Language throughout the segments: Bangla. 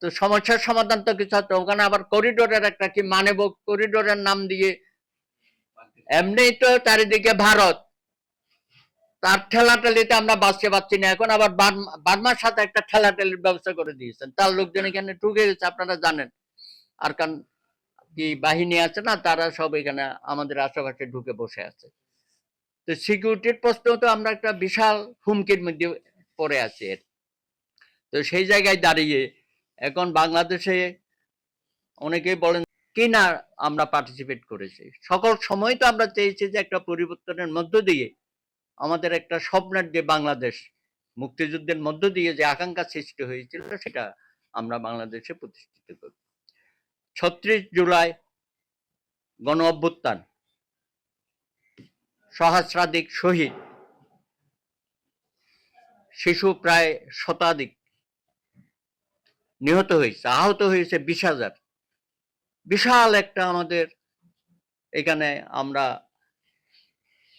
তো সমস্যার সমাধান তো কিছু হতো ওখানে আবার করিডোরের একটা কি মানে করিডোরের নাম দিয়ে এমনি তো চারিদিকে ভারত। তার ঠেলাটালিতে আমরা বাঁচতে পারছি না। এখন আবার বার্মা- বার্মার সাথে একটা ঠেলাটালির ব্যবস্থা করে দিয়েছেন। তার লোকজন এখানে ঢুকে গেছে, আপনারা জানেন। আর কারণ কি বাহিনী আছে না, তারা সব এখানে আমাদের আশেপাশে ঢুকে বসে আছে। তো সিকিউরিটির প্রশ্ন তো আমরা একটা বিশাল হুমকির মধ্যে পড়ে আছি। এর। তো সেই জায়গায় দাঁড়িয়ে এখন বাংলাদেশে অনেকেই বলেন কি না আমরা পার্টিসিপেট করেছি? সকল সময় তো আমরা চেয়েছি যে একটা পরিবর্তনের মধ্য দিয়ে আমাদের একটা স্বপ্নের যে বাংলাদেশ, মুক্তিযুদ্ধের মধ্য দিয়ে যে আকাঙ্ক্ষা সৃষ্টি হয়েছিল সেটা আমরা বাংলাদেশে প্রতিষ্ঠিত করি। ছত্রিশ জুলাই গণ অভ্যুত্থান, সহস্রাধিক শহীদ, শিশু প্রায় শতাধিক নিহত হয়েছে, আহত হয়েছে বিশ হাজার বিশাল একটা আমাদের এখানে আমরা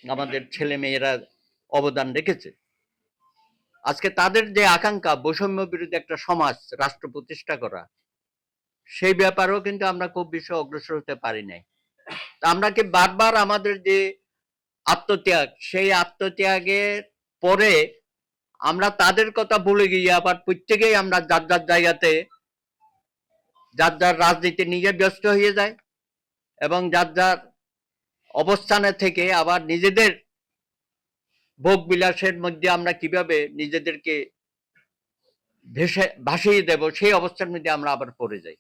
আমাদের ছেলে মেয়েরা অবদান রেখেছে। আজকে তাদের যে আকাঙ্ক্ষা, বৈষম্য বিরোধী একটা সমাজ রাষ্ট্র প্রতিষ্ঠা করা, সেই ব্যাপারেও কিন্তু আমরা খুব বেশি অগ্রসর হতে পারি নাই। আমরা কি বারবার আমাদের যে আত্মত্যাগ, সেই আত্মত্যাগের পরে আমরা তাদের কথা ভুলে গিয়ে আবার প্রত্যেকেই আমরা যার যার জায়গাতে, যার যার রাজনীতি নিজে ব্যস্ত হয়ে যায় এবং যার যার অবস্থানে থেকে আবার নিজেদের ভোগ বিলাসের মধ্যে আমরা কীভাবে নিজেদেরকে ভেসে, ভাসিয়ে দেব, সেই অবস্থার মধ্যে আমরা আবার পড়ে যাই।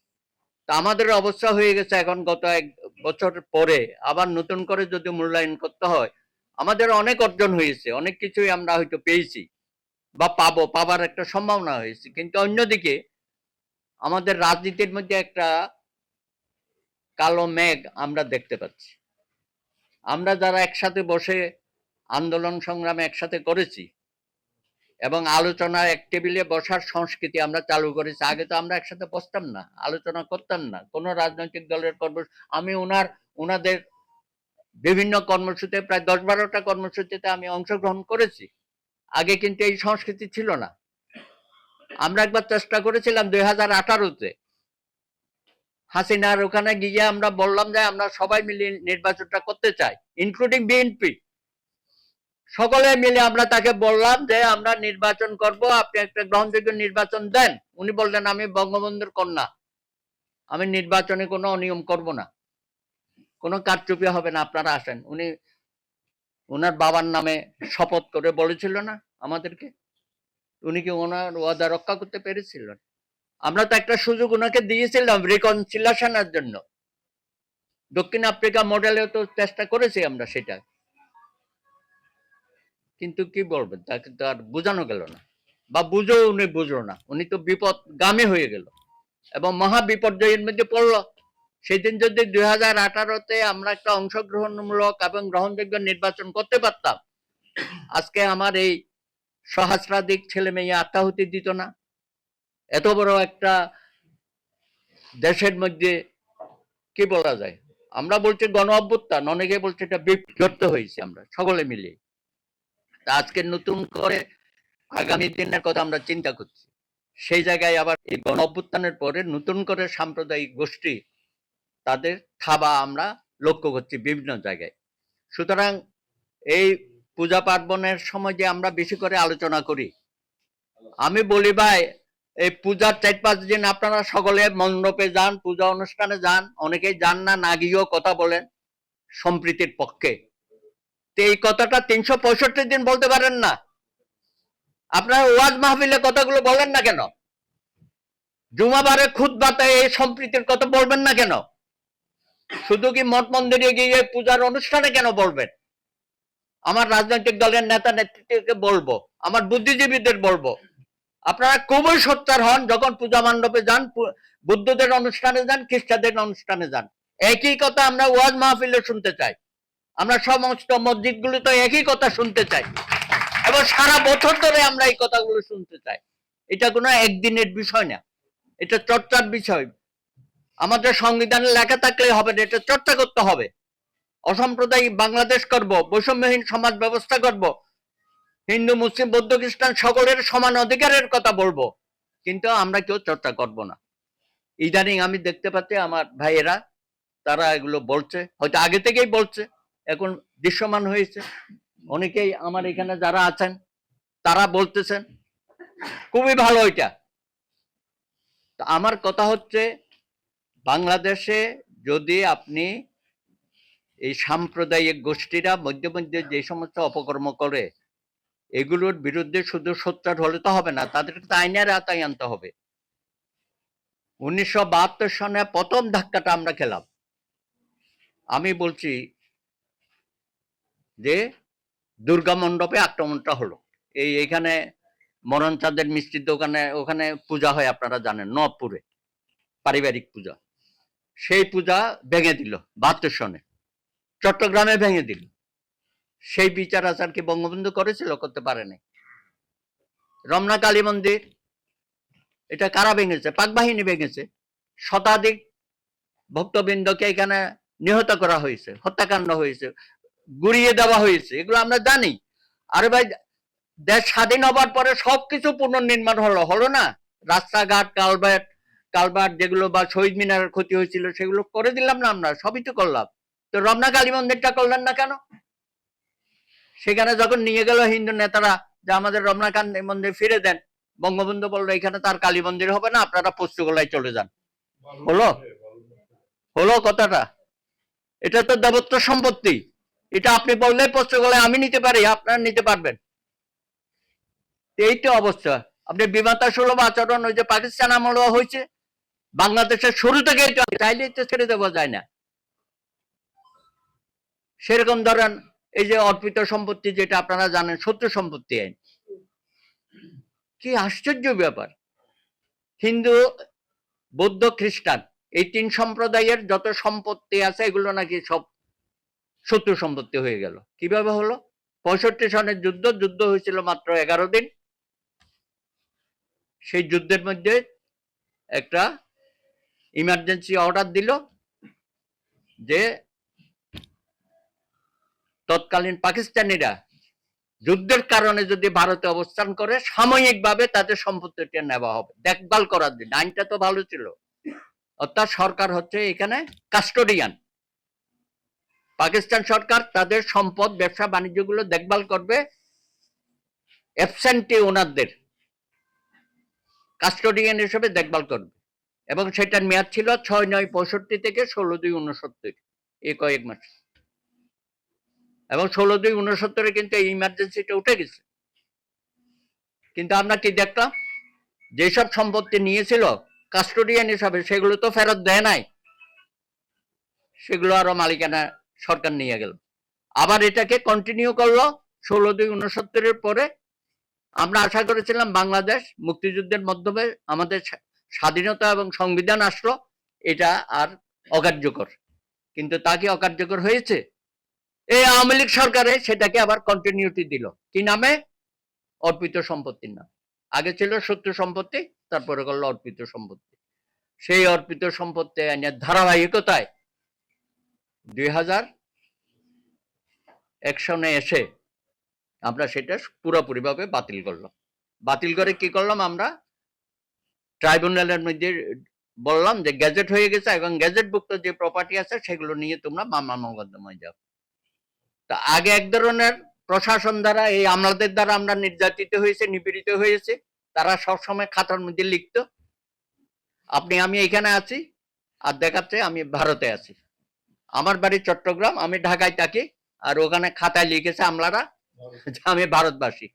তা আমাদের অবস্থা হয়ে গেছে এখন গত এক বছর পরে। আবার নতুন করে যদি মূল্যায়ন করতে হয়, আমাদের অনেক অর্জন হয়েছে, অনেক কিছুই আমরা হয়তো পেয়েছি। বা পাবো, পাবার একটা সম্ভাবনা হয়েছে। কিন্তু অন্যদিকে আমাদের রাজনীতির মধ্যে একটা কালো মেঘ আমরা দেখতে পাচ্ছি। আমরা যারা একসাথে বসে আন্দোলন সংগ্রামে একসাথে করেছি এবং আলোচনা এক টেবিলে বসার সংস্কৃতি আমরা চালু করেছি, আগে তো আমরা একসাথে বসতাম না, আলোচনা করতাম না। কোনো রাজনৈতিক দলের কর্ম, আমি ওনার ওনাদের বিভিন্ন কর্মসূচিতে, প্রায় দশ বারোটা কর্মসূচিতে আমি অংশগ্রহণ করেছি। আগে কিন্তু এই সংস্কৃতি ছিল না। আমরা একবার চেষ্টা করেছিলাম দুই হাজার আঠারোতে। হাসিনার ওখানে গিয়ে আমরা বললাম যে আমরা সবাই মিলে নির্বাচনটা করতে চাই ইনক্লুডিং বিএনপি সকলে মিলে আমরা তাকে বললাম যে আমরা নির্বাচন করব, আপনি একটা গ্রহণযোগ্য নির্বাচন দেন। উনি বললেন, আমি বঙ্গবন্ধুর কন্যা। আমি নির্বাচনে কোনো অনিয়ম করব না। কোনো কারচুপি হবে না, আপনারা আসেন। উনি ওনার বাবার নামে শপথ করে বলেছিল না আমাদেরকে? উনি কি ওনার ওয়াদা রক্ষা করতে পেরেছিলেন আমরা তো একটা সুযোগ ওনাকে দিয়েছিলাম রিকনসিলেশনের জন্য। দক্ষিণ আফ্রিকা মডেলে তো চেষ্টা করেছি আমরা সেটা। কিন্তু কি বলবেন তাকে তো আর বোঝানো গেল না। বা বুঝেও উনি বুঝলো না। উনি তো বিপদ বিপদগামী হয়ে গেল। এবং মহা বিপর্যয়ের মধ্যে পড়ল। সেদিন যদি দুই হাজার আঠারোতে আমরা একটা অংশগ্রহণমূলক এবং গ্রহণযোগ্য নির্বাচন করতে পারতাম, আজকে আমার এই সহস্রাধিক ছেলে মেয়ে আত্মাহুতি দিত না। এত বড় একটা দেশের মধ্যে কি বলা যায়? আমরা বলছি গণ অভ্যুত্থান, অনেকে বলছে এটা বিপর্যস্ত হয়েছে আমরা সকলে মিলে। আজকে নতুন করে আগামী দিনের কথা আমরা চিন্তা করছি। সেই জায়গায় আবার এই গণ অভ্যুত্থানের পরে নতুন করে সাম্প্রদায়িক গোষ্ঠী তাদের থাবা আমরা লক্ষ্য করছি বিভিন্ন জায়গায়। সুতরাং এই পূজা পার্বণের সময় যে আমরা বেশি করে আলোচনা করি, আমি বলি ভাই, এই পূজার চার পাঁচ দিন আপনারা সকলে মণ্ডপে যান, পূজা অনুষ্ঠানে যান, অনেকেই যান না না গিয়েও কথা বলেন সম্প্রীতির পক্ষে। তো এই কথাটা তিনশো পঁয়ষট্টি দিন বলতে পারেন না। আপনারা ওয়াজ মাহফিলে কথাগুলো বলেন না কেন? জুমাবারে খুদ বাতায় এই সম্প্রীতির কথা বলবেন না কেন? শুধু কি মঠ মন্দিরে গিয়ে পূজার অনুষ্ঠানে কেন বলবেন? আমার রাজনৈতিক দলের নেতা নেতৃত্বকে বলব, আমার বুদ্ধিজীবীদের বলব। আপনারা খুবই সোচ্চার হন, যখন পূজা মণ্ডপে যান বুদ্ধদের অনুষ্ঠানে যান, খ্রিস্টানদের অনুষ্ঠানে যান। একই কথা আমরা ওয়াজ মাহফিলে শুনতে চাই। আমরা সমস্ত মসজিদগুলো তো একই কথা শুনতে চাই। এবং সারা বছর ধরে আমরা এই কথাগুলো শুনতে চাই। এটা কোনো একদিনের বিষয় না। এটা চর্চার বিষয়। আমাদের সংবিধানে লেখা থাকলে হবে না, এটা চর্চা করতে হবে। অসাম্প্রদায়িক বাংলাদেশ করব, বৈষম্যহীন সমাজ ব্যবস্থা করব, হিন্দু, মুসলিম, বৌদ্ধ, খ্রিস্টান সকলের সমান অধিকারের কথা বলব, কিন্তু আমরা কেউ চর্চা করব না। ইদানিং আমি দেখতে পাচ্ছি আমার ভাইয়েরা, তারা এগুলো বলছে, হয়তো আগে থেকেই বলছে, এখন দৃশ্যমান হয়েছে। অনেকেই আমার এখানে যারা আছেন, তারা বলতেছেন, খুবই ভালো এটা। আমার কথা হচ্ছে বাংলাদেশে যদি আপনি এই সাম্প্রদায়িক গোষ্ঠীরা মধ্যে মধ্যে যে সমস্ত অপকর্ম করে, এগুলোর বিরুদ্ধে শুধু সোচ্চার হলে তো হবে না তাদেরকে তো আইনের আওতায় আনতে হবে। উনিশশো বাহাত্তর সনে প্রথম ধাক্কাটা আমরা খেলাম। আমি বলছি যে দুর্গা মণ্ডপে আক্রমণটা হলো। এই এখানে মরণ চাঁদের মিষ্টির দোকানে, ওখানে পূজা হয়, আপনারা জানেন, নবপুরে, পারিবারিক পূজা। সেই পূজা ভেঙে দিল, বাহাত্তর সনে। চট্টগ্রামে ভেঙে দিল। সেই বিচার আচার কি বঙ্গবন্ধু করেছিল, করতে পারেনি রমনা কালী মন্দির, এটা কারা ভেঙেছে? পাক বাহিনী ভেঙেছে। শতাধিক ভক্তবৃন্দকে এখানে নিহত করা হয়েছে, হত্যাকাণ্ড হয়েছে, গুড়িয়ে দেওয়া হয়েছে, এগুলো আমরা জানি। আরে ভাই, দেশ স্বাধীন হবার পরে সবকিছু পুনর্নির্মাণ হলো হলো না? রাস্তাঘাট, কালভার্ট কালভার্ট যেগুলো বা শহীদ মিনারের ক্ষতি হয়েছিল, সেগুলো করে দিলাম না আমরা, সবই তো করলাম। তো রমনা কালী মন্দিরটা করলেন না কেন? সেখানে যখন নিয়ে গেল হিন্দু নেতারা যে আমাদের রমনা কালী মন্দির ফিরে দেন, বঙ্গবন্ধু বলল, এখানে তার কালী মন্দির হবে না, আপনারা পশ্চিমগোলায় চলে যান। হলো? হলো কথাটা। এটা তো দেবত্ব সম্পত্তি। এটা আপনি বললে পশ্চিমগোলায় আমি নিতে পারি, আপনারা নিতে পারবেন। এই তো অবস্থা। আপনি বিমাতা সুলভ আচরণ, ওই যে পাকিস্তান আমলও হয়েছে বাংলাদেশের শুরু থেকে চাইলেই তো ছেড়ে দেওয়া যায় না। সেরকম ধরেন এই যে অর্পিত সম্পত্তি যেটা আপনারা জানেন, সত্য সম্পত্তি আইন। কি আশ্চর্য ব্যাপার। হিন্দু, বৌদ্ধ, খ্রিস্টান, এই তিন সম্প্রদায়ের যত সম্পত্তি আছে, এগুলো নাকি সব শত্রু সম্পত্তি হয়ে গেল। কীভাবে হলো? পঁয়ষট্টি সনের যুদ্ধ যুদ্ধ হয়েছিল মাত্র এগারো দিন। সেই যুদ্ধের মধ্যে একটা ইমার্জেন্সি অর্ডার দিল যে তৎকালীন পাকিস্তানিরা যুদ্ধের কারণে যদি ভারতে অবস্থান করে, সাময়িকভাবে তাদের সম্পত্তিটা নেওয়া হবে। দেখভাল করার জন্য। আইনটা তো ভালো ছিল। অর্থাৎ সরকার হচ্ছে এখানে কাস্টোডিয়ান পাকিস্তান সরকার তাদের সম্পদ, ব্যবসা, বাণিজ্যগুলো দেখভাল করবে। অ্যাবসেন্টি ওনারদের কাস্টোডিয়ান হিসেবে দেখভাল করবে। এবং সেটার মেয়াদ ছিল ছয় নয় পঁয়ষট্টি থেকে ষোলো দুই উনসত্তর এই কয়েক মাস। এবং ষোলো দুই উনসত্তরে কিন্তু এই ইমার্জেন্সিটা উঠে গেছে। কিন্তু আমরা কি দেখলাম? যেসব সম্পত্তি নিয়েছিল কাস্টোডিয়ান হিসাবে সেগুলো তো ফেরত দেয় নাই। সেগুলো আরও মালিকানা সরকার নিয়ে গেল। আবার এটাকে কন্টিনিউ করল ষোলো দুই উনসত্তরের পরে। আমরা আশা করেছিলাম বাংলাদেশ মুক্তিযুদ্ধের মাধ্যমে আমাদের স্বাধীনতা এবং সংবিধান আসলো এটা আর অকার্যকর। কিন্তু তা কি অকার্যকর হয়েছে? এই আওয়ামী লীগ সরকারে সেটাকে আবার কন্টিনিউটি দিল। কি নামে? অর্পিত সম্পত্তির নাম। আগে ছিল সত্য সম্পত্তি, তারপরে করল অর্পিত সম্পত্তি। সেই অর্পিত সম্পত্তি আইনের ধারাবাহিকতায় দুই হাজার একশনে এসে আমরা সেটা পুরোপুরিভাবে বাতিল করলাম। বাতিল করে কি করলাম আমরা? ট্রাইব্যুনালের মধ্যে বললাম যে গ্যাজেট হয়ে গেছে এবং গ্যাজেটভুক্ত যে প্রপার্টি আছে সেগুলো নিয়ে তোমরা মামলা মোকদ্দমায় যাও। তা আগে এক ধরনের প্রশাসন দ্বারা এই আমলাদের দ্বারা আমরা নির্যাতিত হয়েছে, নিপীড়িত হয়েছে, তারা সবসময় খাতার মধ্যে লিখতো, আপনি, আমি এখানে আছি, আর দেখাচ্ছে আমি ভারতে আছি। আমার বাড়ি চট্টগ্রাম, আমি ঢাকায় থাকি, আর ওখানে খাতায় লিখেছে আমলারা আমি ভারতবাসী।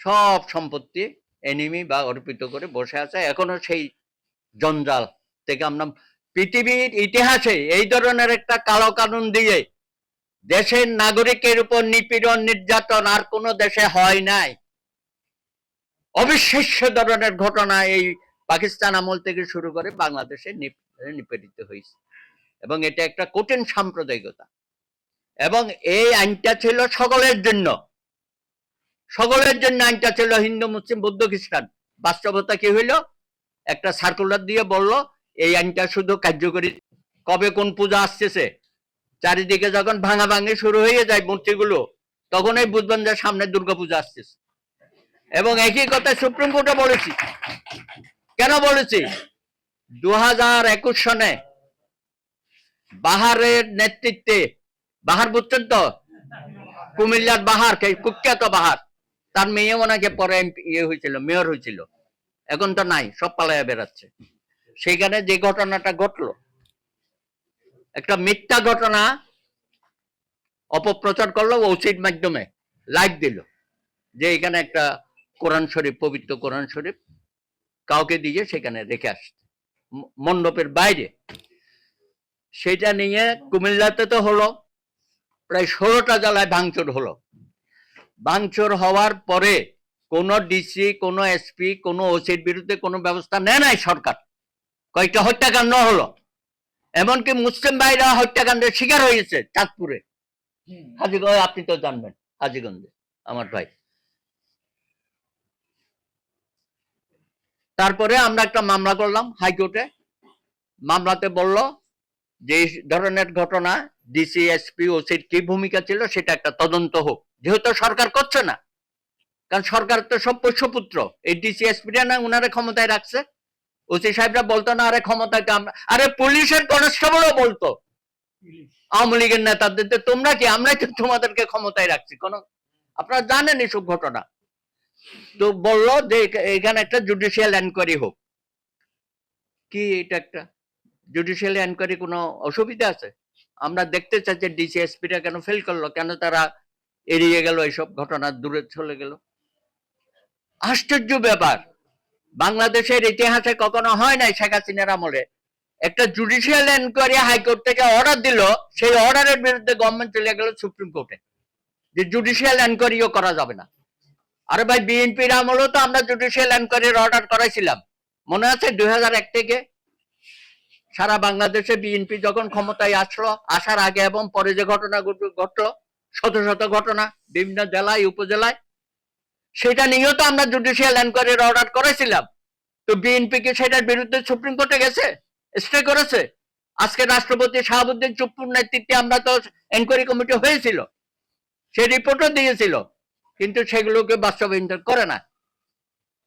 সব সম্পত্তি এনিমি বা অর্পিত করে বসে আছে। এখনও সেই জঞ্জাল থেকে আমরা পৃথিবীর ইতিহাসে এই ধরনের একটা কালো কানুন দিয়ে দেশের নাগরিকের উপর নিপীড়ন, নির্যাতন আর কোন দেশে হয় নাই। অবিশ্বাস্য ধরনের ঘটনা এই পাকিস্তান আমল থেকে শুরু করে বাংলাদেশে নিপ- নিপীড়িত হয়েছে। এবং এটা একটা কঠিন সাম্প্রদায়িকতা। এবং এই আইনটা ছিল সকলের জন্য। সকলের জন্য আইনটা ছিল হিন্দু, মুসলিম, বৌদ্ধ, খ্রিস্টান। বাস্তবতা কি হইল? একটা সার্কুলার দিয়ে বলল, এই আইনটা শুধু কার্যকরী। কবে কোন পূজা আসতেছে? চারিদিকে যখন ভাঙা ভাঙি শুরু হয়ে যায় মূর্তিগুলো, তখনই বুঝবেন যে সামনে দুর্গাপূজা আসতেছে। এবং একই কথা সুপ্রিম কোর্টে বলেছি। কেন বলেছি? দু হাজার একুশ সনে বাহারের নেতৃত্বে, বাহার বুঝছেন তো? কুমিল্লার বাহার কুখ্যাত বাহার। তার মেয়ে ওনাকে পরে ইয়ে হয়েছিল, মেয়র হয়েছিল। এখন তো নাই, সব পালায়া বেড়াচ্ছে। সেখানে যে ঘটনাটা ঘটলো, একটা মিথ্যা ঘটনা অপপ্রচার করল ওসির মাধ্যমে লাইভ দিল। যে এখানে একটা কোরআন শরীফ, পবিত্র কোরআন শরীফ, কাউকে দিয়ে সেখানে রেখে আসছে। মণ্ডপের বাইরে। সেটা নিয়ে কুমিল্লাতে তো হলো, প্রায় ষোলোটা জেলায় ভাঙচুর হলো। ভাঙচুর হওয়ার পরে কোন ডিসি কোন এসপি কোন ওসির বিরুদ্ধে কোনো ব্যবস্থা নেয় নাই সরকার। কয়েকটা হত্যাকাণ্ড হলো? এমনকি মুসলিম ভাইরা হত্যাকাণ্ডের শিকার হয়েছে চাঁদপুরে। হাজিগঞ্জ আপনি তো জানবেন হাজিগঞ্জে আমার ভাই। তারপরে আমরা একটা মামলা করলাম হাইকোর্টে। মামলাতে বলল যে ধরনের ঘটনা ডিসি এসপি ওসির কি ভূমিকা ছিল সেটা একটা তদন্ত হোক। যেহেতু সরকার করছে না, কারণ সরকার তো সব পোষ্যপুত্র এই ডিসি এসপিটা না উনারে ক্ষমতায় রাখছে। ওসি সাহেবরা বলতো না, আরে ক্ষমতাকে আমরা আরে পুলিশের কনস্টেবলও বলতো। আওয়ামী লীগের নেতাদের তোমরা কি, আমরাই তো তোমাদেরকে ক্ষমতায় রাখছি। কোন, আপনারা জানেন এসব ঘটনা। তো বলল যে, এখা- এখানে একটা জুডিশিয়াল এনকোয়ারি হোক। কি এটা একটা? জুডিশিয়াল এনকোয়ারি কোনো অসুবিধা আছে? আমরা দেখতে চাই যে ডিসি ডিসিএসপিটা কেন ফেল করল, কেন তারা এড়িয়ে গেল এইসব ঘটনা দূরে চলে গেল। আশ্চর্য ব্যাপার, বাংলাদেশের ইতিহাসে কখনো হয় নাই শেখ হাসিনার আমলে। একটা জুডিশিয়াল এনকোয়ারি হাইকোর্ট থেকে অর্ডার দিল, সেই অর্ডারের বিরুদ্ধে গভর্নমেন্ট চলে গেল সুপ্রিম কোর্টে। যে জুডিশিয়াল এনকোয়ারিও করা যাবে না। আরে ভাই, বিএনপির আমলেও তো আমরা জুডিশিয়াল এনকোয়ারির অর্ডার করাইছিলাম। মনে আছে দুই থেকে? সারা বাংলাদেশে বিএনপি যখন ক্ষমতায় আসলো, আসার আগে এবং পরে যে ঘটনা ঘট- ঘটলো শত শত ঘটনা বিভিন্ন জেলায়, উপজেলায়। সেটা নিয়েও তো আমরা জুডিশিয়াল এনকোয়ারির অর্ডার করেছিলাম। তো বিএনপি কি সেটার বিরুদ্ধে সুপ্রিম কোর্টে গেছে? স্টে করেছে? আজকে রাষ্ট্রপতি শাহাবুদ্দিন চুপ্পুর নেতৃত্বে আমরা তো এনকোয়ারি কমিটি হয়েছিল। সে রিপোর্টও দিয়েছিল। কিন্তু সেগুলোকে বাস্তবায়ন করে না।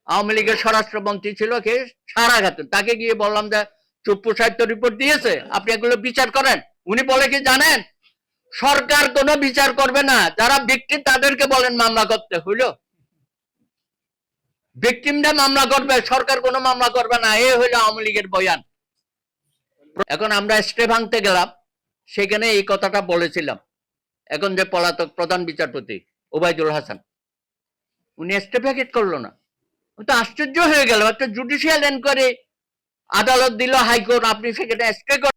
আওয়ামী লীগের স্বরাষ্ট্রমন্ত্রী ছিল কে? সারা খাতুন তাকে গিয়ে বললাম যে, চুপ্পু সাহিত্য রিপোর্ট দিয়েছে। আপনি এগুলো বিচার করেন। উনি বলে কি জানেন? সরকার কোনো বিচার করবে না। যারা ভিক্টিম তাদেরকে বলেন মামলা করতে, হইল? ভিক্টিমরা মামলা করবে, সরকার কোনো মামলা করবে না। এ হইল আওয়ামী লীগের বয়ান। এখন আমরা স্টে ভাঙতে গেলাম, সেখানে এই কথাটা বলেছিলাম। এখন যে পলাতক প্রধান বিচারপতি, ওবায়দুল হাসান, উনি স্টে প্যাকেট করল না। তো আশ্চর্য হয়ে গেল, একটা জুডিশিয়াল এনকোয়ারি আদালত দিল, হাইকোর্ট, আপনি সেখানে স্টে